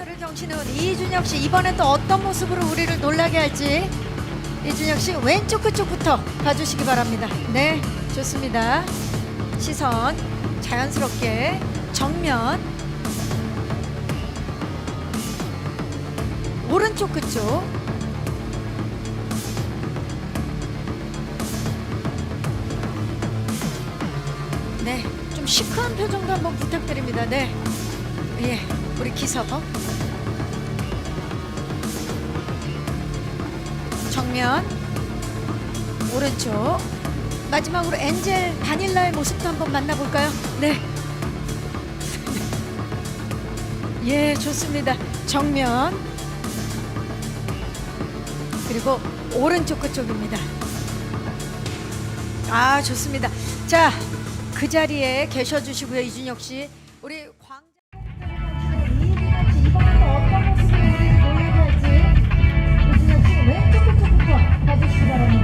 전설의 정신은 이준혁 씨 이번엔 또 어떤 모습으로 우리를 놀라게 할지 이준혁 씨 왼쪽 끝쪽부터 봐주시기 바랍니다. 네, 좋습니다. 시선 자연스럽게 정면 오른쪽 끝쪽 네, 좀 시크한 표정도 한번 부탁드립니다. 네, 예, 우리 기서 정면 오른쪽 마지막으로 엔젤 바닐라의 모습도 한번 만나볼까요? 네. 예, 좋습니다. 정면 그리고 오른쪽 끝쪽입니다. 아, 좋습니다. 자, 그 자리에 계셔 주시고요, 이준혁 씨. 끝쪽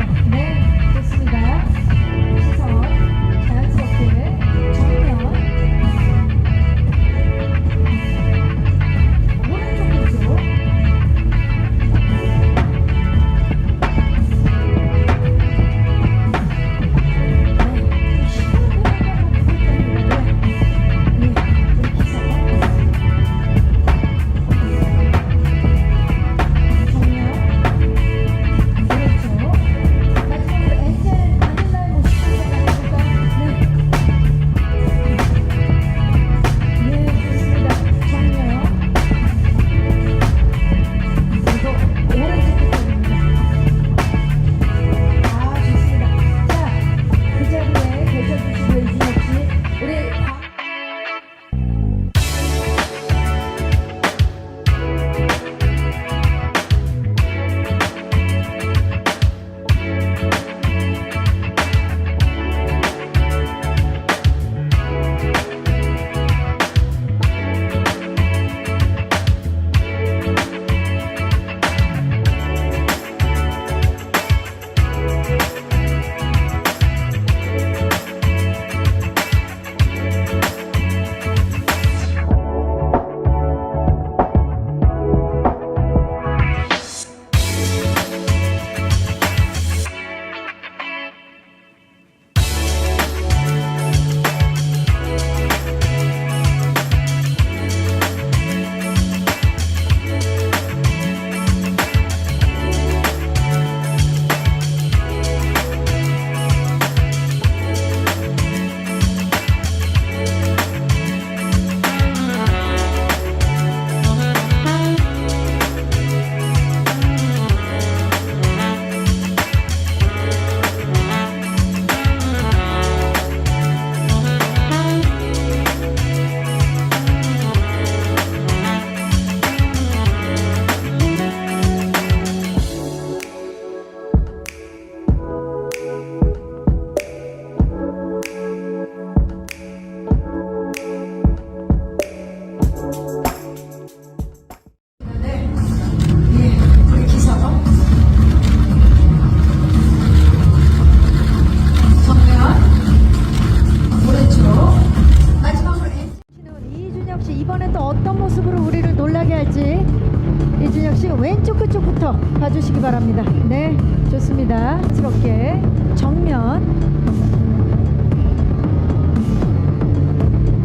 네, 좋습니다. 스럽게 정면.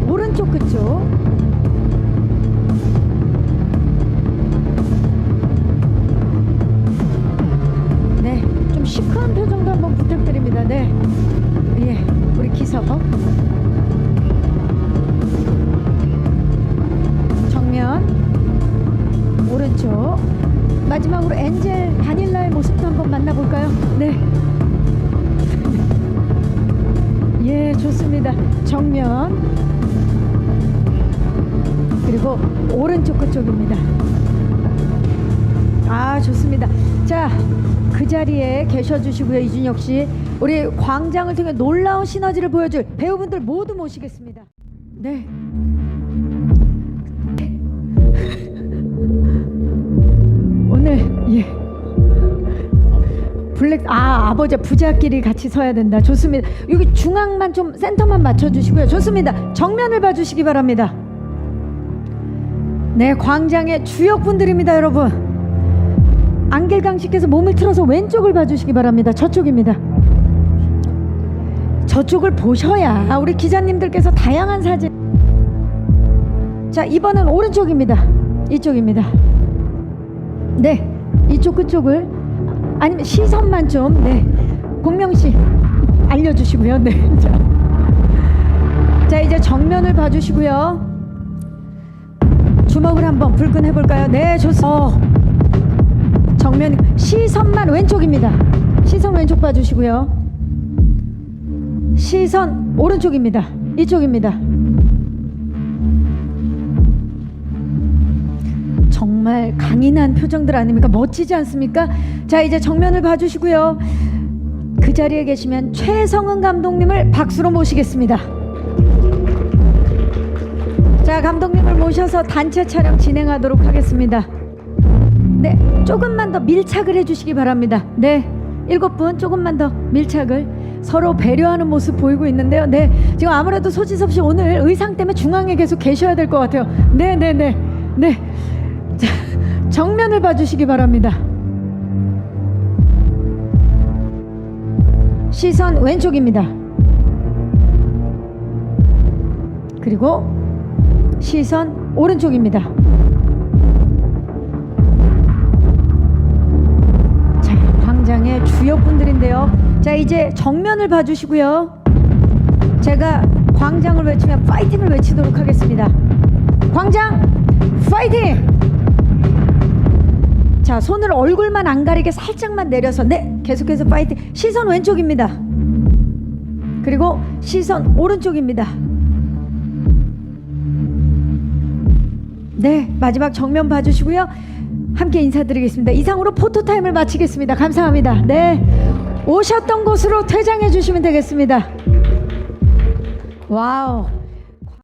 오른쪽 끝쪽. 네, 좀 시크한 표정도 한번 부탁드립니다. 네, 예, 우리 기서 정면. 오른쪽 마지막으로 엔젤 바닐라의 모습도 한번 만나볼까요? 네, 예, 좋습니다. 정면 그리고 오른쪽 끝쪽입니다. 아 좋습니다. 자, 그 자리에 계셔 주시고요. 이준혁 씨. 우리 광장을 통해 놀라운 시너지를 보여줄 배우분들 모두 모시겠습니다. 네. 아 아버지 부자끼리 같이 서야 된다. 좋습니다. 여기 중앙만 좀 센터만 맞춰 주시고요. 좋습니다. 정면을 봐 주시기 바랍니다. 네, 광장의 주역 분들입니다, 여러분. 안길강 씨께서 몸을 틀어서 왼쪽을 봐주시기 바랍니다. 저쪽입니다. 저쪽을 보셔야 우리 기자님들께서 다양한 사진. 자, 이번은 오른쪽입니다. 이쪽입니다. 네, 이쪽 그쪽을 아니면 시선만 좀 네, 공명 씨 알려주시고요. 네, 자, 자 이제 정면을 봐주시고요. 주먹을 한번 불끈 해볼까요? 네, 좋습니다. 어, 정면 시선만 왼쪽입니다. 시선 왼쪽 봐주시고요. 시선 오른쪽입니다. 이쪽입니다. 정말 강인한 표정들 아닙니까? 멋지지 않습니까? 자, 이제 정면을 봐주시고요. 그 자리에 계시면 최성은 감독님을 박수로 모시겠습니다. 자, 감독님을 모셔서 단체 촬영 진행하도록 하겠습니다. 네, 조금만 더 밀착을 해주시기 바랍니다. 네, 일곱 분 조금만 더 밀착을 서로 배려하는 모습 보이고 있는데요. 네, 지금 아무래도 소지섭 씨 오늘 의상 때문에 중앙에 계속 계셔야 될 것 같아요. 네, 네, 네, 네. 자, 정면을 봐주시기 바랍니다. 시선 왼쪽입니다. 그리고 시선 오른쪽입니다. 자, 광장의 주역분들인데요. 자, 이제 정면을 봐주시고요. 제가 광장을 외치면 파이팅을 외치도록 하겠습니다. 광장 파이팅! 자, 손을 얼굴만 안 가리게 살짝만 내려서 네, 계속해서 파이팅. 시선 왼쪽입니다. 그리고 시선 오른쪽입니다. 네, 마지막 정면 봐주시고요. 함께 인사드리겠습니다. 이상으로 포토타임을 마치겠습니다. 감사합니다. 네, 오셨던 곳으로 퇴장해 주시면 되겠습니다. 와우.